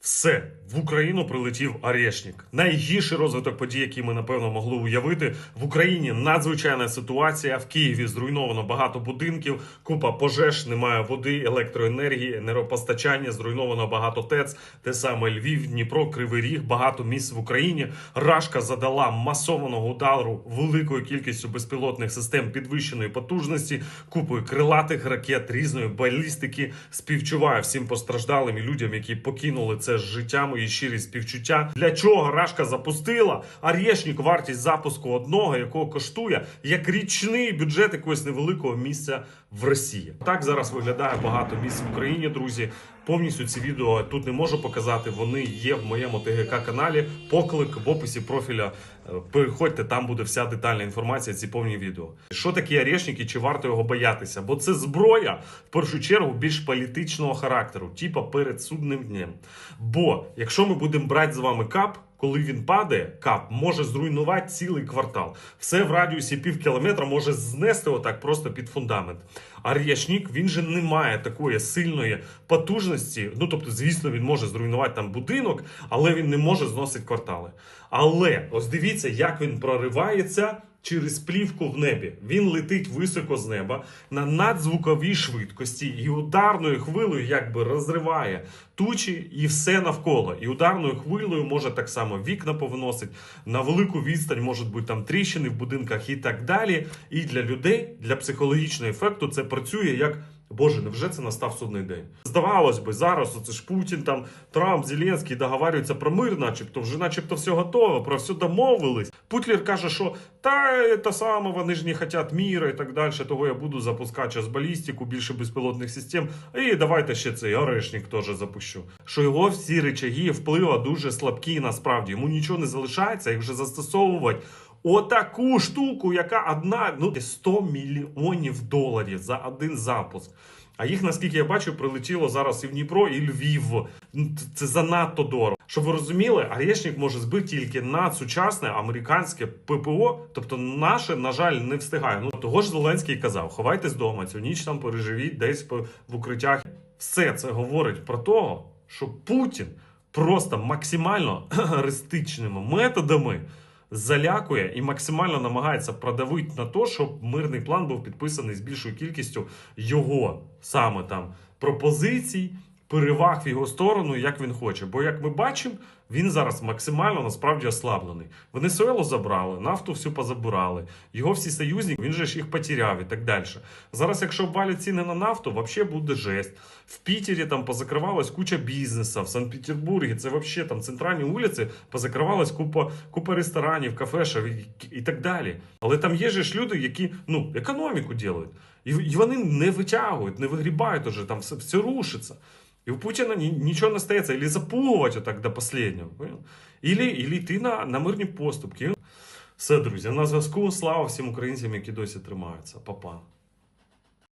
Все в Україну прилетів Арешнік. Найгірший розвиток подій, який ми напевно могли уявити. В Україні надзвичайна ситуація. В Києві зруйновано багато будинків, купа пожеж, немає води, електроенергії, енергопостачання, зруйновано багато ТЕЦ. Те саме Львів, Дніпро, Кривий Ріг, багато місць в Україні. Рашка задала масованого удару великою кількістю безпілотних систем підвищеної потужності, купою крилатих ракет, різної балістики. Співчуваю всім постраждалим і людям, які покинули це з життям і щирі співчуття. Для чого Рашка запустила? Арєшнік вартість запуску одного, якого коштує як річний бюджет якогось невеликого місця в Росії. Так зараз виглядає багато місць в Україні, друзі. Повністю ці відео тут не можу показати. Вони є в моєму ТГК каналі. Поклик в описі профіля. Е, Переходьте, там буде вся детальна інформація. Ці повні відео. Що таке Орешник і чи варто його боятися? Бо це зброя в першу чергу більш політичного характеру, типа перед судним днем. Бо якщо ми будемо брати з вами кап. Коли він падає, кап може зруйнувати цілий квартал. Все в радіусі пів кілометра може знести отак просто під фундамент. А р'ячник він же не має такої сильної потужності. Ну тобто, звісно, він може зруйнувати там будинок, але він не може зносити квартали. Але ось дивіться, як він проривається. Через плівку в небі він летить високо з неба на надзвуковій швидкості і ударною хвилею якби розриває тучі і все навколо. І ударною хвилею може так само вікна повиносить на велику відстань, можуть бути там тріщини в будинках і так далі. І для людей, для психологічного ефекту, це працює як. Боже, невже це настав судний день? Здавалось би, зараз оце ж Путін, там Трамп, Зеленський договарюються про мир, начебто, вже начебто все готово, про все домовились. Путлер каже, що та це саме, вони ж не хочуть міра і так далі. Того я буду запускати час балістику, більше безпілотних систем. І давайте ще цей орешник теж запущу. Що його всі речаги впливу дуже слабкі, насправді йому нічого не залишається, як вже застосовувати. Отаку штуку, яка одна ну 100 мільйонів доларів за один запуск. А їх, наскільки я бачу, прилетіло зараз і в Дніпро, і Львів. Ну, Це занадто дорого. Щоб ви розуміли, Арешник може збити тільки на сучасне американське ППО. Тобто, наше, на жаль, не встигає. Ну того ж Зеленський казав: ховайтесь вдома, цю ніч там переживіть десь в укриттях. Все це говорить про того, що Путін просто максимально аристичними методами залякує і максимально намагається продавити на те, щоб мирний план був підписаний з більшою кількістю його саме там пропозицій, переваг в його сторону, як він хоче. Бо, як ми бачимо, він зараз максимально насправді ослаблений. Венесуелу забрали, нафту всю позабирали. Його всі союзники, він же ж їх потеряв і так далі. Зараз, якщо обвалять ціни на нафту, взагалі буде жесть. В Пітері там позакривалась куча бізнесу, в Санкт-Петербургі це взагалі там центральні вулиці, позакривалась купа, купа ресторанів, кафешів і, і так далі. Але там є ж люди, які ну, економіку роблять. І, і вони не витягують, не вигрібають уже, там все, все рушиться. И у Путина ни- ничего не остается. Или запугивать вот так до последнего. Понял? Или, или йти на, на мирні поступки. Все, друзі, на зв'язку. Слава всім українцям, які досі тримаються. Па-па.